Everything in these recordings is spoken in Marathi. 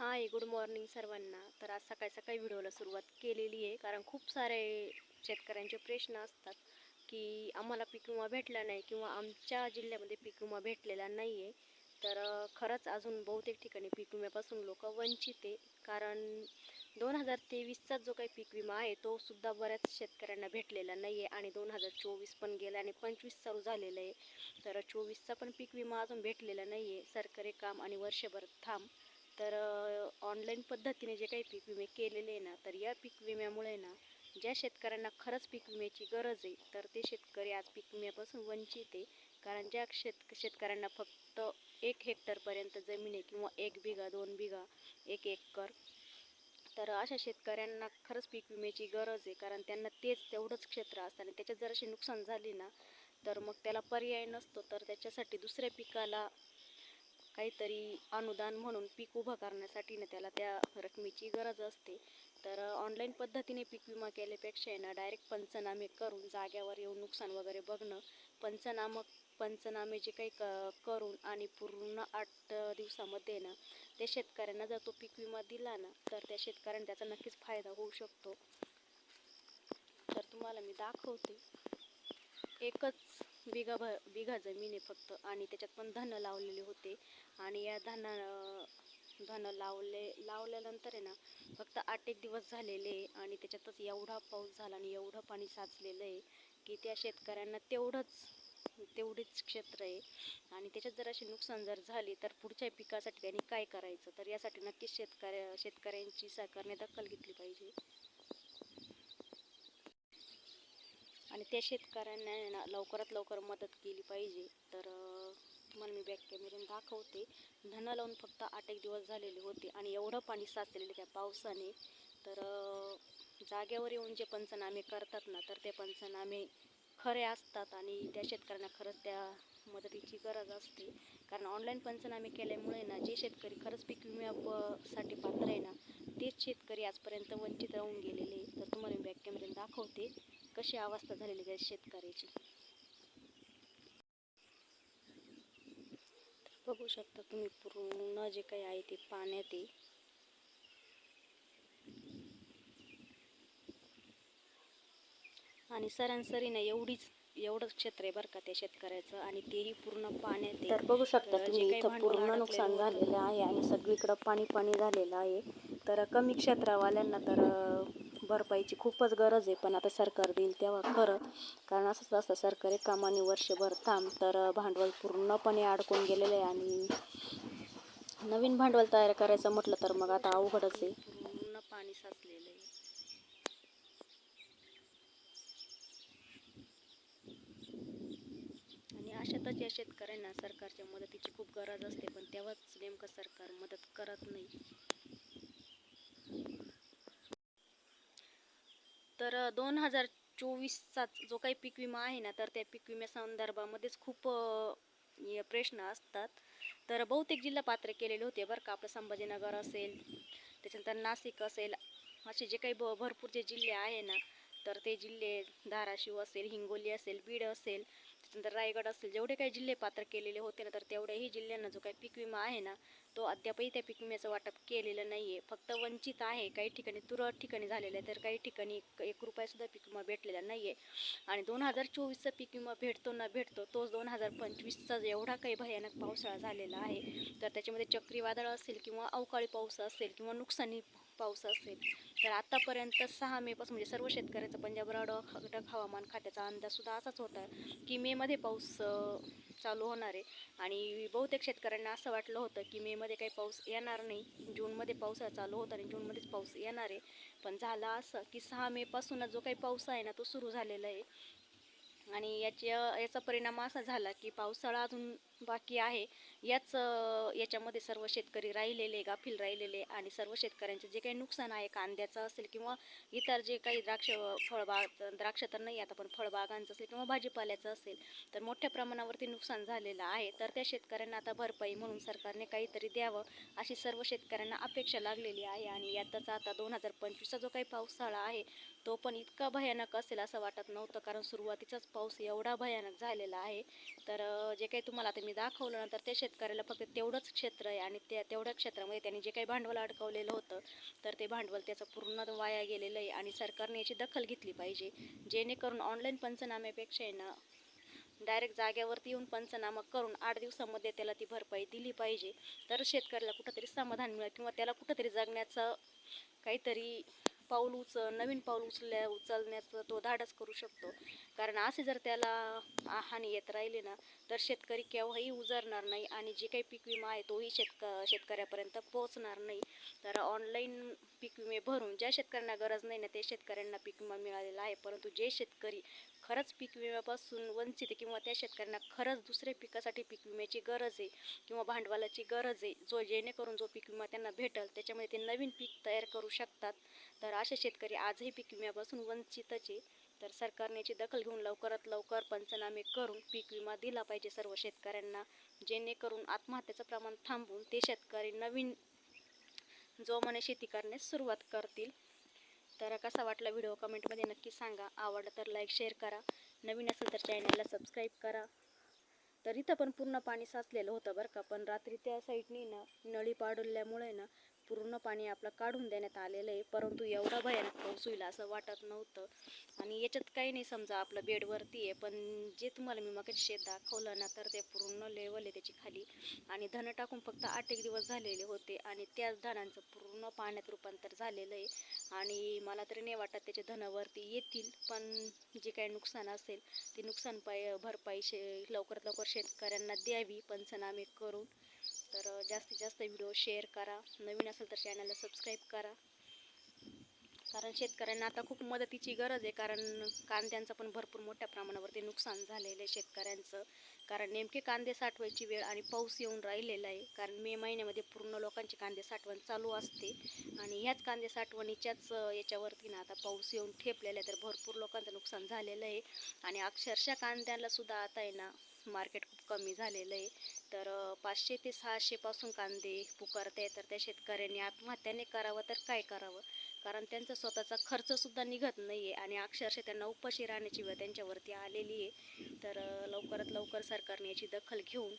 हाय गुड मॉर्निंग सर्वांना. तर आज सकाळी सकाळी व्हिडिओला सुरुवात केलेली आहे. कारण खूप सारे शेतकऱ्यांचे प्रश्न असतात की आम्हाला पीक विमा भेटला नाही किंवा आमच्या जिल्ह्यामध्ये पीक विमा भेटलेला नाही आहे तर खरंच अजून बहुतेक ठिकाणी पीक विम्यापासून लोक वंचित आहे कारण दोन हजार तेवीसचा जो काही पीक विमा आहे तो सुद्धा बऱ्याच शेतकऱ्यांना भेटलेला नाही आहे आणि दोन हजार चोवीस पण गेला आणि पंचवीस चालू झालेलं आहे. तर चोवीसचा पण पीक विमा अजून भेटलेला नाही आहे सरकारी काम आणि वर्षभर थांब. तर ऑनलाईन पद्धतीने जे काही पीक विमे केलेले आहे ना तर या पीक विम्यामुळे ना ज्या शेतकऱ्यांना खरंच पीक विम्याची गरज आहे तर ते शेतकरी आज पीक विम्यापासून वंचित आहे. कारण ज्या शेत शेतकऱ्यांना फक्त एक हेक्टरपर्यंत जमीन आहे किंवा एक बिघा दोन बिघा एक एकर तर अशा शेतकऱ्यांना खरंच पीक विम्याची गरज आहे. कारण त्यांना तेच तेवढंच क्षेत्र असतं आणि त्याच्यात जर नुकसान झाली ना तर मग त्याला पर्याय नसतो. तर त्याच्यासाठी दुसऱ्या पिकाला काहीतरी अनुदान म्हणून पीक उभं करण्यासाठी ना त्याला त्या रकमेची गरज असते. तर ऑनलाईन पद्धतीने पीक विमा केल्यापेक्षा आहे ना डायरेक्ट पंचनामे करून जाग्यावर येऊन नुकसान वगैरे बघणं पंचनामक पंचनामे जे काही क करून आणि पूर्ण आठ दिवसामध्ये ना त्या शेतकऱ्यांना जर तो पीक विमा दिला ना तर त्या शेतकऱ्यांना त्याचा नक्कीच फायदा होऊ शकतो. तर तुम्हाला मी दाखवते. एकच बिघा भ बिघा जमीन आहे फक्त. आणि त्याच्यात पण धनं लावलेले होते. आणि या धनं धनं लावले लावल्यानंतर आहे ना फक्त आठ एक दिवस झालेले आहे. आणि त्याच्यातच एवढा पाऊस झाला आणि एवढं पाणी साचलेलं आहे की त्या शेतकऱ्यांना तेवढंच तेवढीच क्षेत्र आहे. आणि त्याच्यात जर अशी नुकसान जर झाली तर पुढच्या पिकासाठी त्यांनी काय करायचं? तर यासाठी नक्कीच शेतकऱ्या शेतकऱ्यांची सरकारने दखल घेतली पाहिजे. आणि त्या शेतकऱ्यांना ना लवकरात लवकर मदत केली पाहिजे. तर तुम्हाला मी बॅक कॅमेऱ्याने दाखवते. धनं लावून फक्त आठ एक दिवस झालेले होते आणि एवढं पाणी साचलेलं त्या पावसाने. तर जागेवर येऊन जे पंचनामे करतात ना तर ते पंचनामे खरे असतात आणि त्या शेतकऱ्यांना खरंच त्या मदतीची गरज असते. कारण ऑनलाईन पंचनामे केल्यामुळे ना जे शेतकरी खरंच पीक विम्यासाठी साठी पात्र आहे ना तेच शेतकरी आजपर्यंत वंचित राहून गेलेले तर तुम्हाला मी बॅक कॅमेऱ्याने दाखवते. कशी अवस्था झालेली त्या शेतकऱ्याची? बघू शकता तुम्ही पूर्ण जे काही आहे ते पाण्यात आहे. आणि सरासरीने एवढीच एवढंच क्षेत्र आहे बरं का त्या शेतकऱ्याचं आणि तेही पूर्ण पाण्यात आहे. तर बघू शकता तुम्ही इथं पूर्ण नुकसान. झालेलं आहे आणि सगळीकडं पाणी पाणी झालेलं आहे. तर कमी क्षेत्रवाल्यांना तर भरपाईची खूपच गरज आहे पण आता सरकार देईल तेव्हा खरं. कारण असंच असतं सरकारी कामाने वर्षभर थांब तर भांडवल पूर्णपणे अडकून गेलेलं आहे आणि नवीन भांडवल तयार करायचं म्हटलं तर मग आता अवघडच आहे. पूर्ण पाणी साचलेलं आहे. आणि अशातच या शेतकऱ्यांना सरकारच्या मदतीची खूप गरज असते पण तेव्हाच नेमकं सरकार मदत करत नाही. तर दोन हजार चोवीसचा जो काही पीक विमा आहे ना तर त्या पीक विम्या संदर्भामध्येच खूप प्रश्न असतात. तर बहुतेक जिल्हा पात्र केलेले होते बरं का. आपलं संभाजीनगर असेल त्याच्यानंतर नाशिक असेल असे जे काही ब भरपूर जे जिल्हे आहे ना तर ते जिल्हे धाराशिव असेल हिंगोली असेल बीड असेल त्याच्यानंतर रायगड असेल जेवढे काही जिल्हे पात्र केलेले होते ना तर तेवढ्याही जिल्ह्यांना जो काही पीक विमा आहे ना तो अद्यापही त्या पीक विम्याचं वाटप केलेलं नाही आहे फक्त वंचित आहे काही ठिकाणी तुरळक ठिकाणी झालेलं आहे तर काही ठिकाणी एक- एक रुपयासुद्धा पीक विमा भेटलेला नाही आहे आणि दोन हजार चोवीसचा पीक विमा भेटतो ना भेटतो तोच दोन हजार पंचवीसचा एवढा काही भयानक पावसाळा झालेला आहे तर त्याच्यामध्ये चक्रीवादळ असेल किंवा अवकाळी पाऊस असेल किंवा नुकसानी पाऊस असेल तर आतापर्यंत सहा मेपासून म्हणजे सर्व शेतकऱ्याचा पंजाब राडक घटक हवामान खात्याचा अंदाजसुद्धा असाच होता की मेमध्ये पाऊस चालू होणार आहे. आणि बहुतेक शेतकऱ्यांना असं वाटलं होतं की मेमध्ये काही पाऊस येणार नाही जूनमध्ये पाऊस चालू होता आणि जूनमध्येच पाऊस येणार आहे. पण झालं असं की सहा मेपासूनच जो काही पाऊस आहे ना तो सुरू झालेला आहे. आणि याच्या याचा परिणाम असा झाला की पावसाळा अजून बाकी आहे. याच याच्यामध्ये सर्व शेतकरी राहिलेले गाफील राहिलेले आणि सर्व शेतकऱ्यांचे जे काही नुकसान आहे कांद्याचं असेल किंवा इतर जे काही द्राक्ष फळबाग द्राक्ष तर नाही आता पण फळबागांचं असेल किंवा भाजीपाल्याचं असेल तर मोठ्या प्रमाणावरती नुकसान झालेलं आहे. तर त्या शेतकऱ्यांना आता भरपाई म्हणून सरकारने काहीतरी द्यावं अशी सर्व शेतकऱ्यांना अपेक्षा लागलेली आहे. आणि यातच आता दोन हजार पंचवीसचा जो काही पावसाळा आहे तो पण इतका भयानक असेल असं वाटत नव्हतं कारण सुरुवातीचाच पाऊस एवढा भयानक झालेला आहे. तर जे काही तुम्हाला आता मी दाखवलं ना तर त्या शेतकऱ्याला फक्त तेवढंच क्षेत्र आहे आणि त्या तेवढ्या क्षेत्रामध्ये त्यांनी जे काही भांडवल अडकवलेलं होतं तर ते भांडवल त्याचं पूर्ण वाया गेलेलं आहे आणि सरकारने याची दखल घेतली पाहिजे. जेणेकरून ऑनलाईन पंचनाम्यापेक्षा आहे ना डायरेक्ट जाग्यावरती येऊन पंचनामा करून आठ दिवसामध्ये त्याला ती भरपाई दिली पाहिजे. तर शेतकऱ्याला कुठंतरी समाधान मिळेल किंवा त्याला कुठंतरी जगण्याचं काहीतरी पाऊल उच नवीन पाऊल उचलल्या उचलण्याचं तो धाडस करू शकतो. कारण असे जर त्याला हानी येत राहिली ना तर शेतकरी केव्हाही उजरणार नाही आणि जे काही पीक विमा आहे तोही शेतक शेतकऱ्यापर्यंत पोहोचणार नाही. तर ऑनलाईन पीक विमे भरून ज्या शेतकऱ्यांना गरज नाही ना ते शेतकऱ्यांना पीक विमा मिळालेला आहे. परंतु जे शेतकरी खरंच पीक विम्यापासून वंचित आहे किंवा त्या शेतकऱ्यांना खरंच दुसऱ्या पिकासाठी पीक विम्याची गरज आहे किंवा भांडवलाची गरज आहे जो जेणेकरून जो पीक विमा त्यांना भेटल त्याच्यामुळे ते नवीन पीक तयार करू शकतात. तर असे शेतकरी आजही पीक विम्यापासून वंचितच आहे. तर सरकारने याची दखल घेऊन लवकरात लवकर पंचनामे करून पीक विमा दिला पाहिजे सर्व शेतकऱ्यांना जेणेकरून आत्महत्येचं प्रमाण थांबवून ते शेतकरी नवीन जोमाने शेती करण्यास सुरुवात करतील. तर कसा वाटला व्हिडिओ कमेंटमध्ये नक्की सांगा. आवडला तर लाईक शेअर करा. नवीन असेल तर चॅनलला सबस्क्राईब करा. तर इथं पण पूर्ण पाणी साचलेलं होतं बरं का. पण रात्री त्या साईडनी ना नळी पाडल्यामुळे ना पूर्ण पाणी आपलं काढून देण्यात आलेलं आहे. परंतु एवढा भयानक पाऊस होईल असं वाटत नव्हतं. आणि याच्यात काही नाही समजा आपलं बेडवरती आहे. पण जे तुम्हाला मी मग शेत दाखवलं ना तर ते पूर्ण लेवल आहे त्याची खाली. आणि धनं टाकून फक्त आठ एक दिवस झालेले होते. आणि त्याच धनांचं पूर्ण पाण्यात रूपांतर झालेलं आहे. आणि मला तरी नाही वाटत त्याचे धनावरती येतील. पण जे काही नुकसान असेल ते नुकसान पाय भरपाई शे लवकरात लवकर शेतकऱ्यांना द्यावी. पंचनामे करून तर जास्तीत जास्त व्हिडिओ शेअर करा. नवीन असेल तर चॅनलला सबस्क्राईब करा. कारण शेतकऱ्यांना आता खूप मदतीची गरज आहे. कारण कांद्यांचं पण भरपूर मोठ्या प्रमाणावरती नुकसान झालेलं आहे शेतकऱ्यांचं. कारण नेमके कांदे साठवायची वेळ आणि पाऊस येऊन राहिलेला आहे. कारण मे महिन्यामध्ये पूर्ण लोकांची कांदे साठवण चालू असते. आणि ह्याच कांदे साठवणीच्याच याच्यावरती ना आता पाऊस येऊन ठेपलेला आहे. तर भरपूर लोकांचं नुकसान झालेलं आहे. आणि अक्षरशः कांद्याला सुद्धा आता आहे ना मार्केट खूप कमी झालेलं आहे. तर पाचशे ते सहाशेपासून कांदे पुकारते तर त्या शेतकऱ्यांनी आत्महत्याने करावं तर काय करावं? कारण त्यांचा स्वतःचा खर्चसुद्धा निघत नाही आहे आणि अक्षरशः त्यांना उपाशी राहण्याची वेळ त्यांच्यावरती आलेली आहे. तर लवकरात लवकर सरकारने याची दखल घेऊन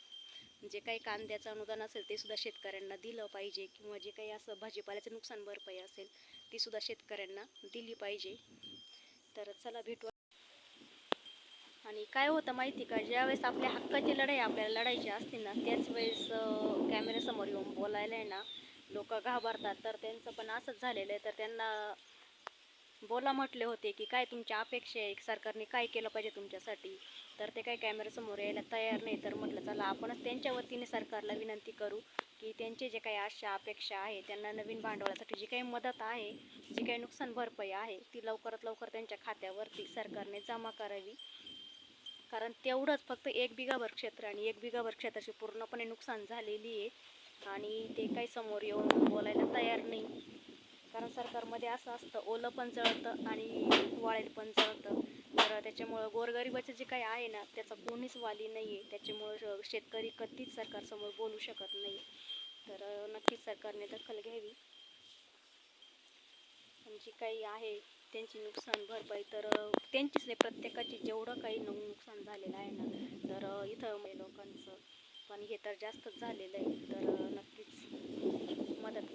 जे काही कांद्याचं अनुदान असेल ते सुद्धा शेतकऱ्यांना दिलं पाहिजे किंवा जे काही असं भाजीपाल्याचं नुकसान भरपाई असेल ती सुद्धा शेतकऱ्यांना दिली पाहिजे. तर चला भेटू आणि काय होतं माहिती का ज्यावेळेस आपल्या हक्काची लढाई आपल्याला लढायची असते ना त्याच वेळेस कॅमेऱ्यासमोर येऊन बोलायला आहे ना लोक घाबरतात. तर त्यांचं पण असंच झालेलं आहे. तर त्यांना बोला म्हटले होते की काय तुमच्या अपेक्षा आहे? सरकारने काय केलं पाहिजे तुमच्यासाठी? तर ते काय कॅमेऱ्यासमोर यायला तयार नाही. तर म्हटलं चला आपणच त्यांच्या वतीने सरकारला विनंती करू की त्यांचे जे काही आशा अपेक्षा आहे त्यांना नवीन भांडवलासाठी जी काही मदत आहे जी काही नुकसान भरपाई आहे ती लवकरात लवकर त्यांच्या खात्यावरती सरकारने जमा करावी कारण तेवढंच फक्त एक बिगाभर क्षेत्र आणि एक बिगाभर क्षेत्राची पूर्णपणे नुकसान झालेली आहे. आणि ते काही समोर येऊन बोलायला तयार नाही. कारण सरकारमध्ये असं असतं ओलं पण जळतं आणि वाळेल पण जळतं. तर त्याच्यामुळं गोरगरिबाचं जे काही आहे ना त्याचा कोणीच वाली नाही आहे त्याच्यामुळं शेतकरी कधीच सरकारसमोर बोलू शकत नाही. तर नक्कीच सरकारने दखल घ्यावी. जी काही आहे त्यांची नुकसान भरपाई तर त्यांचीच नाही प्रत्येकाची जेवढं काही नुकसान झालेलं आहे ना तर इथं लोकांचं. पण हे तर जास्तच झालेलं आहे तर नक्कीच मदत